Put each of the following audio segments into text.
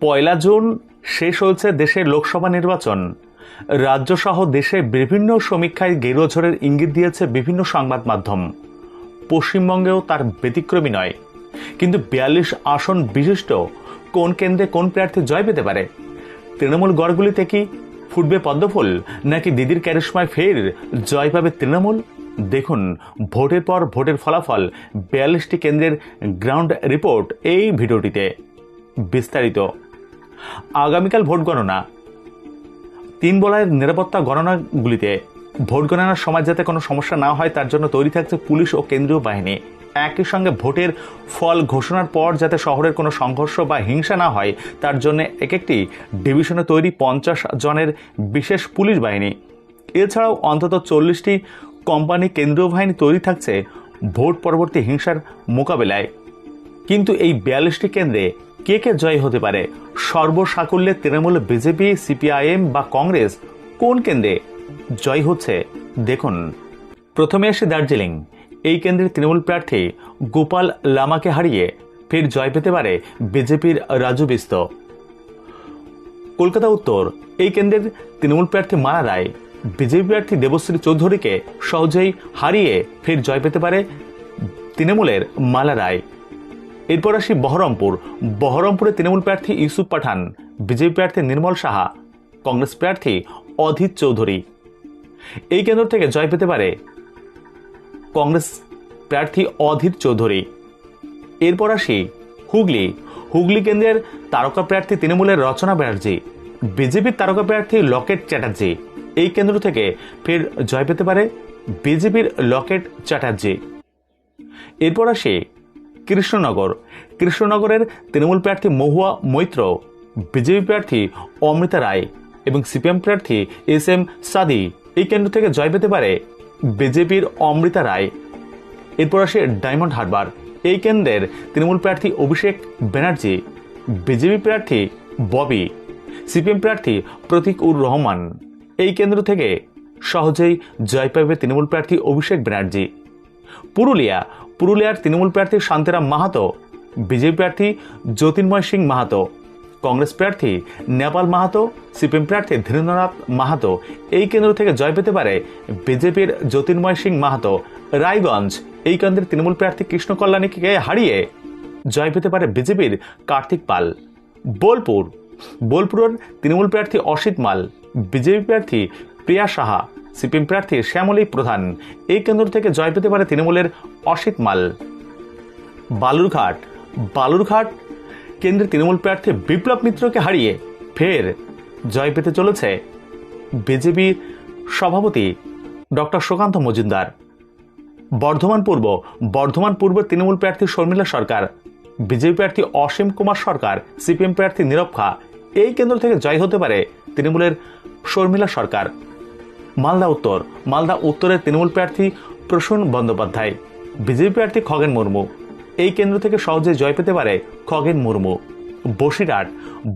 পয়লা June শেষ হয়েছে দেশের লোকসভা নির্বাচন। রাজ্যসহ দেশের বিভিন্ন সমীক্ষায় গেরুয়া ঝড়ের ইঙ্গিত দিয়েছে বিভিন্ন সংবাদ মাধ্যম। পশ্চিমবঙ্গেও তার ব্যতিক্রমী নয়। কিন্তু বিয়াল্লিশ আসন বিশিষ্ট কোন কেন্দ্রে কোন প্রার্থী জয় পেতে পারে? তৃণমূল গড়গুলিতে কি ফুটবে পদ্মফুল, নাকি দিদির ক্যারিশমায় ফের জয় পাবে তৃণমূল? দেখুন, ভোটের পর ভোটের ফলাফল, বিয়াল্লিশটি কেন্দ্রের গ্রাউন্ড রিপোর্ট এই ভিডিওটিতে। বিস্তারিত। আগামীকাল ভোট গণনা। তিন বলয়ের নিরাপত্তা গণনাগুলিতে ভোট গণনার সময় যাতে কোনো সমস্যা না হয়, তার জন্য তৈরি থাকছে পুলিশ ও কেন্দ্রীয় বাহিনী। একই সঙ্গে ভোটের ফল ঘোষণার পর যাতে শহরের কোনো সংঘর্ষ বা হিংসা না হয়, তার জন্য এক একটি ডিভিশনে তৈরি পঞ্চাশ জনের বিশেষ পুলিশ বাহিনী। এছাড়াও অন্তত চল্লিশটি কোম্পানি কেন্দ্রীয় বাহিনী তৈরি থাকছে ভোট পরবর্তী হিংসার মোকাবেলায়। কিন্তু এই বিয়াল্লিশটি কেন্দ্রে কে কে জয় হতে পারে? সর্বসাকুল্যে তৃণমূল, বিজেপি, সিপিআইএম বা কংগ্রেস কোন কেন্দ্রে জয় হচ্ছে? দেখুন। প্রথমে আসে দার্জিলিং। এই কেন্দ্রের তৃণমূল প্রার্থী গোপাল লামাকে হারিয়ে ফের জয় পেতে পারে বিজেপির রাজু বিস্ত। কলকাতা উত্তর। এই কেন্দ্রের তৃণমূল প্রার্থী মারা রায় বিজেপি প্রার্থী দেবশ্রী চৌধুরীকে সহজেই হারিয়ে ফের জয় পেতে পারে তৃণমূলের মালা রায়। এরপর আসি বহরমপুর। বহরমপুরে তৃণমূল প্রার্থী ইউসুফ পাঠান, বিজেপি প্রার্থী নির্মল সাহা, কংগ্রেস প্রার্থী অধীর চৌধুরী। এই কেন্দ্র থেকে জয় পেতে পারে কংগ্রেস প্রার্থী অধীর চৌধুরী। এরপর আসি হুগলি। হুগলি কেন্দ্রের তারকা প্রার্থী তৃণমূলের রচনা ব্যানার্জি, বিজেপির তারকা প্রার্থী লকেট চ্যাটার্জি। এই কেন্দ্র থেকে ফের জয় পেতে পারে বিজেপির লকেট চ্যাটার্জি। এরপর আসি কৃষ্ণনগর। কৃষ্ণনগরের তৃণমূল প্রার্থী মহুয়া মৈত্র, বিজেপি প্রার্থী অমৃতা রায় এবং সিপিএম প্রার্থী এস এম সাদি এই কেন্দ্র থেকে জয় পেতে পারে বিজেপির অমৃতা রায়। এরপর আসে ডায়মন্ড হারবার। এই কেন্দ্রের তৃণমূল প্রার্থী অভিষেক ব্যানার্জি, বিজেপি প্রার্থী ববি, সিপিএম প্রার্থী প্রতীক উর রহমান। এই কেন্দ্র থেকে সহজেই জয় পাবে তৃণমূল প্রার্থী অভিষেক ব্যানার্জি। পুরুলিয়া, পুরুলিয়ার তৃণমূল প্রার্থী শান্তিরাম মাহাতো, বিজেপি প্রার্থী জ্যোতির্ময় সিং মাহাতো, কংগ্রেস প্রার্থী নেপাল মাহাতো, সিপিএম প্রার্থী ধীরেন্দ্রনাথ মাহাতো। এই কেন্দ্র থেকে জয় পেতে পারে বিজেপির জ্যোতির্ময় সিং মাহাতো। রায়গঞ্জ, এই কেন্দ্রের তৃণমূল প্রার্থী কৃষ্ণ কল্যাণীকে হারিয়ে জয় পেতে পারে বিজেপির কার্তিক পাল। বোলপুর, বোলপুরের তৃণমূল প্রার্থী অসিত মাল, বিজেপি প্রার্থী প্রিয়া সাহা সিপিএম প্রার্থী শ্যামলী প্রধান। এই কেন্দ্র থেকে জয় পেতে পারে তৃণমূলের অসিত মাল। বালুরঘাট। বালুরঘাট কেন্দ্রের তৃণমূল প্রার্থী বিপ্লব মিত্রকে হারিয়ে ফের জয় পেতে চলেছে বিজেপির সভাপতি ডক্টর সুকান্ত মজুমদার। বর্ধমান পূর্ব। বর্ধমান পূর্বের তৃণমূল প্রার্থী শর্মিলা সরকার। বিজেপি প্রার্থী অসীম কুমার সরকার, সিপিএম প্রার্থী নীরব খা। এই কেন্দ্র থেকে জয় হতে পারে তৃণমূলের শর্মিলা সরকার। মালদা উত্তর। মালদা উত্তরের তৃণমূল প্রার্থী প্রসূন বন্দ্যোপাধ্যায়। বিজেপি প্রার্থী খগেন মুর্মু। এই কেন্দ্র থেকে সহজে জয় পেতে পারে খগেন মুর্মু। বসিরহাট।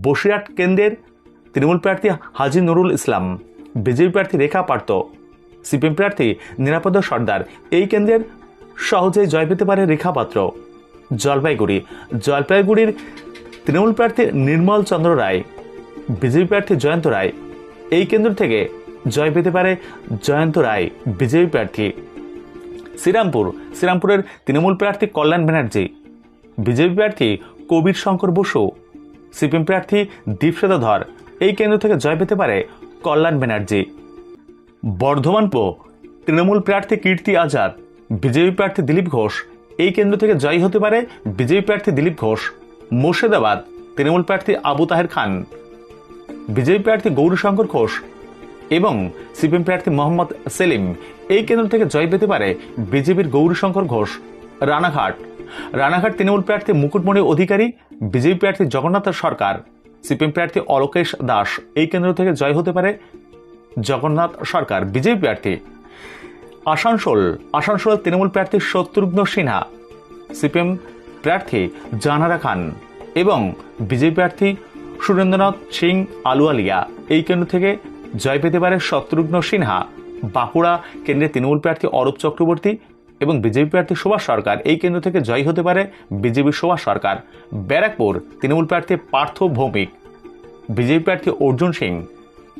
বসিরহাট কেন্দ্রের তৃণমূল প্রার্থী হাজি নুরুল ইসলাম। বিজেপি প্রার্থী রেখা পার্থ। সিপিএম প্রার্থী নিরাপদ সর্দার। এই কেন্দ্রের সহজেই জয় পেতে পারে রেখা পাত্র। জলপাইগুড়ি। জলপাইগুড়ির তৃণমূল প্রার্থী নির্মল চন্দ্র রায়। বিজেপি প্রার্থী জয়ন্ত রায়। এই কেন্দ্র থেকে জয় পেতে পারে জয়ন্ত রায় বিজেপি প্রার্থী। শ্রীরামপুর, শ্রীরামপুরের তৃণমূল প্রার্থী কল্যাণ ব্যানার্জি বিজেপি প্রার্থী কবির শঙ্কর বসু, সিপিএম প্রার্থী দীপসেতা ধর, এই কেন্দ্র থেকে জয় পেতে পারে কল্যাণ ব্যানার্জি। বর্ধমান পো, তৃণমূল প্রার্থী কীর্তি আজাদ বিজেপি প্রার্থী দিলীপ ঘোষ, এই কেন্দ্র থেকে জয়ী হতে পারে বিজেপি প্রার্থী দিলীপ ঘোষ। মুর্শিদাবাদ, তৃণমূল প্রার্থী আবু তাহের খান। বিজেপি প্রার্থী গৌরীশঙ্কর ঘোষ এবং সিপিএম প্রার্থী মোহাম্মদ সেলিম এই কেন্দ্র থেকে জয় পেতে পারে বিজেপির গৌরীশঙ্কর ঘোষ, রানাঘাট। রানাঘাট তৃণমূল প্রার্থী মুকুটমণি অধিকারী, বিজেপি প্রার্থী জগন্নাথ সরকার। সিপিএম প্রার্থী অলোকেশ দাস এই কেন্দ্র থেকে জয় হতে পারে জগন্নাথ সরকার, বিজেপি প্রার্থী। আসানসোল আসানসোল তৃণমূল প্রার্থী শত্রুঘ্ন সিনহা, সিপিএম প্রার্থী জানারা খান এবং বিজেপি প্রার্থী সুরেন্দ্রনাথ সিং আলুয়ালিয়া এই কেন্দ্র থেকে জয় পেতে পারে শত্রুঘ্ন সিনহা। বাঁকুড়া কেন্দ্রের তৃণমূল প্রার্থী অরূপ চক্রবর্তী এবং বিজেপি প্রার্থী সুভাষ সরকার। এই কেন্দ্র থেকে জয়ী হতে পারে বিজেপির সুভাষ সরকার। ব্যারাকপুর তৃণমূল প্রার্থী পার্থ ভৌমিক, বিজেপি প্রার্থী অর্জুন সিং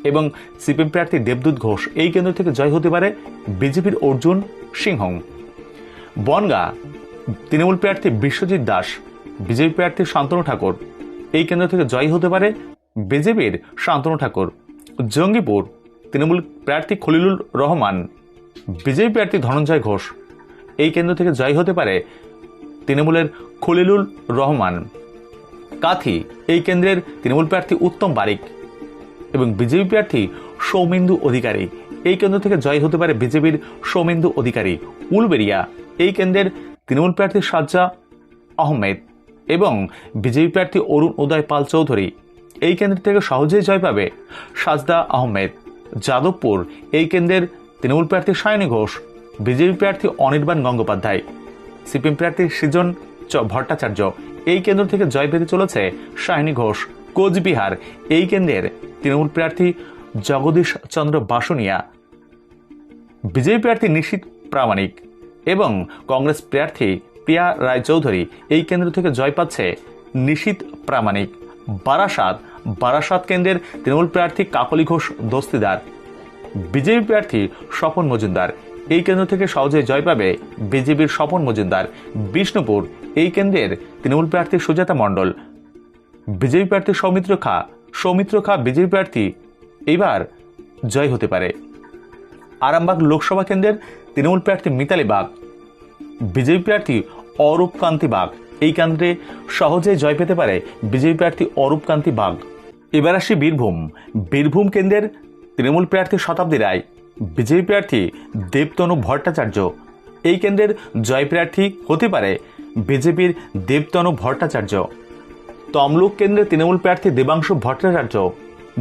এবং সিপিএম প্রার্থী দেবদূত ঘোষ। এই কেন্দ্র থেকে জয় হতে পারে বিজেপির অর্জুন সিংহ। বনগা তৃণমূল প্রার্থী বিশ্বজিৎ দাস, বিজেপি প্রার্থী শান্তনু ঠাকুর। এই কেন্দ্র থেকে জয় হতে পারে বিজেপির শান্তনু ঠাকুর। জঙ্গিপুর তৃণমূল প্রার্থী খলিলুর রহমান, বিজেপি প্রার্থী ধনঞ্জয় ঘোষ, এই কেন্দ্র থেকে জয় হতে পারে তৃণমূলের খলিলুর রহমান। কাথি, এই কেন্দ্রের তৃণমূল প্রার্থী উত্তম বারিক এবং বিজেপি প্রার্থী সৌমেন্দু অধিকারী। এই কেন্দ্র থেকে জয় হতে পারে বিজেপির সৌমেন্দু অধিকারী। উলবেরিয়া এই কেন্দ্রের তৃণমূল প্রার্থী সাজ্জা আহমেদ এবং বিজেপি প্রার্থী অরুণ উদয় পাল চৌধুরী। এই কেন্দ্র থেকে সহজেই জয় পাবে সাজদা আহমেদ। যাদবপুর, এই কেন্দ্রের তৃণমূল প্রার্থী সায়নী ঘোষ, বিজেপি প্রার্থী অনির্বাণ গঙ্গোপাধ্যায়, সিপিএম প্রার্থী সৃজন ভট্টাচার্য। এই কেন্দ্র থেকে জয় পেতে চলেছে সায়নী ঘোষ। কোচবিহার, এই কেন্দ্রের তৃণমূল প্রার্থী জগদীশ চন্দ্র বাসুনিয়া। বিজেপি প্রার্থী নিশীত প্রামাণিক এবং কংগ্রেস প্রার্থী প্রিয়া রায়চৌধুরী এই কেন্দ্র থেকে জয় পাচ্ছে নিশীত প্রামাণিক। বারাসাত বারাসাত কেন্দ্রের তৃণমূল প্রার্থী কাকলি ঘোষ দস্তিদার। বিজেপি প্রার্থী স্বপন মজুমদার। এই কেন্দ্র থেকে সহজে জয় পাবে বিজেপির স্বপন মজুমদার। বিষ্ণুপুর, এই কেন্দ্রের তৃণমূল প্রার্থী সুজাতা মণ্ডল। বিজেপি প্রার্থী সৌমিত্র খা সৌমিত্র খা বিজেপি প্রার্থী। এইবার জয় হতে পারে। আরামবাগ লোকসভা কেন্দ্রের তৃণমূল প্রার্থী মিতালি বাগ। বিজেপি প্রার্থী অরূপ কান্তি বাগ। এই কেন্দ্রে সহজে জয় পেতে পারে বিজেপি প্রার্থী অরূপ কান্তি বাগ। এবার আসি বীরভূম। বীরভূম কেন্দ্রের তৃণমূল প্রার্থী শতাব্দী রায়, বিজেপি প্রার্থী দেবতনু ভট্টাচার্য। এই কেন্দ্রের জয় প্রার্থী হতে পারে বিজেপির দেবতনু ভট্টাচার্য। তমলুক কেন্দ্রের তৃণমূল প্রার্থী দেবাংশু ভট্টাচার্য,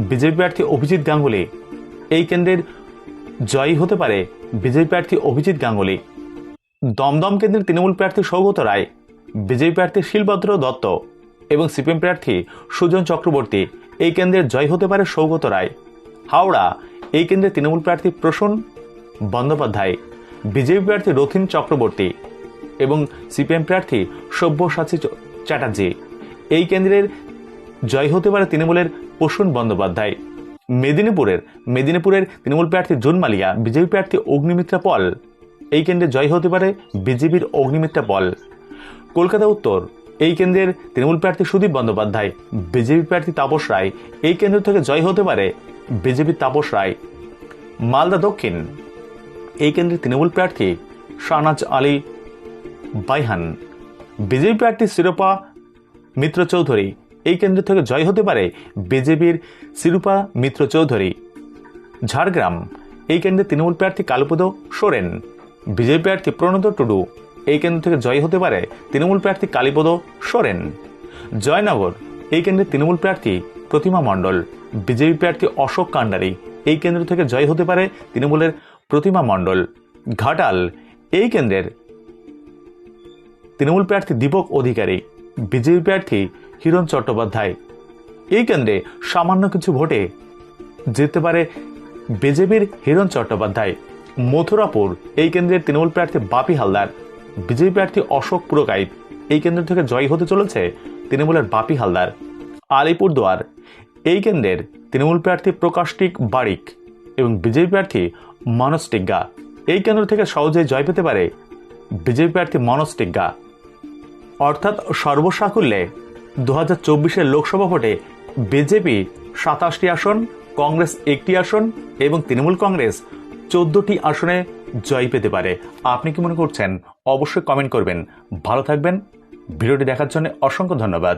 বিজেপি প্রার্থী অভিজিৎ গাঙ্গুলি। এই কেন্দ্রের জয়ী হতে পারে বিজেপি প্রার্থী অভিজিৎ গাঙ্গুলি। দমদম কেন্দ্রের তৃণমূল প্রার্থী সৌগত রায় বিজেপি প্রার্থী শিলভদ্র দত্ত এবং সিপিএম প্রার্থী সুজন চক্রবর্তী এই কেন্দ্রের জয় হতে পারে সৌগত রায়। হাওড়া, এই কেন্দ্রে তৃণমূল প্রার্থী প্রসূন বন্দ্যোপাধ্যায়, বিজেপি প্রার্থী রথিন চক্রবর্তী এবং সিপিএম প্রার্থী সব্যসাচী চ্যাটার্জি। এই কেন্দ্রের জয় হতে পারে তৃণমূলের প্রসূন বন্দ্যোপাধ্যায়। মেদিনীপুরের মেদিনীপুরের তৃণমূল প্রার্থী জুন মালিয়া, বিজেপি প্রার্থী অগ্নিমিত্রা পল। এই কেন্দ্রে জয় হতে পারে বিজেপির অগ্নিমিত্রা পল। কলকাতা উত্তর। এই কেন্দ্রের তৃণমূল প্রার্থী সুদীপ বন্দ্যোপাধ্যায়, বিজেপি প্রার্থী তাপস রায়, এই কেন্দ্র থেকে জয় হতে পারে বিজেপির তাপস রায়। মালদা দক্ষিণ, এই কেন্দ্রের তৃণমূল প্রার্থী শাহনাজ আলী বাইহান। বিজেপি প্রার্থী শিরোপা মিত্র চৌধুরী, এই কেন্দ্র থেকে জয় হতে পারে বিজেপির শিরূপা মিত্র চৌধুরী। ঝাড়গ্রাম, এই কেন্দ্রে তৃণমূল প্রার্থী কালুপদ সোরেন, বিজেপি প্রার্থী প্রণত টুডু। এই কেন্দ্র থেকে জয় হতে পারে তৃণমূল প্রার্থী কালীপদ সোরেন। জয়নগর, এই কেন্দ্রে তৃণমূল প্রার্থী প্রতিমা মণ্ডল। বিজেপি প্রার্থী অশোক কান্ডারি, এই কেন্দ্র থেকে জয় হতে পারে তৃণমূলের প্রতিমা মণ্ডল। ঘাটাল, এই কেন্দ্রের তৃণমূল প্রার্থী দীপক অধিকারী, বিজেপি প্রার্থী হিরণ চট্টোপাধ্যায়। এই কেন্দ্রে সামান্য কিছু ভোটে জিততে পারে বিজেপির হিরণ চট্টোপাধ্যায়। মথুরাপুর, এই কেন্দ্রের তৃণমূল প্রার্থী বাপি হালদার। বিজেপি প্রার্থী অশোক পুরকাইত এই কেন্দ্র থেকে জয়ী হতে চলেছে তৃণমূলের বাপি হালদার। আলিপুরদুয়ার এই কেন্দ্রের তৃণমূল প্রার্থী প্রকাশটিক বারিক এবং বিজেপি প্রার্থী মানস টিগ্গা। এই কেন্দ্র থেকে সহজেই জয় পেতে পারে বিজেপি প্রার্থী মনোজ টিগ্গা। অর্থাৎ সর্বসাকুল্যে দু হাজার চব্বিশের লোকসভা ভোটে বিজেপি সাতাশটি আসন, কংগ্রেস একটি আসন এবং তৃণমূল কংগ্রেস চোদ্দটি আসনে জয় পেতে পারে। আপনি কি মনে করছেন অবশ্যই কমেন্ট করবেন। ভালো থাকবেন। ভিডিওটি দেখার জন্য অসংখ্য ধন্যবাদ।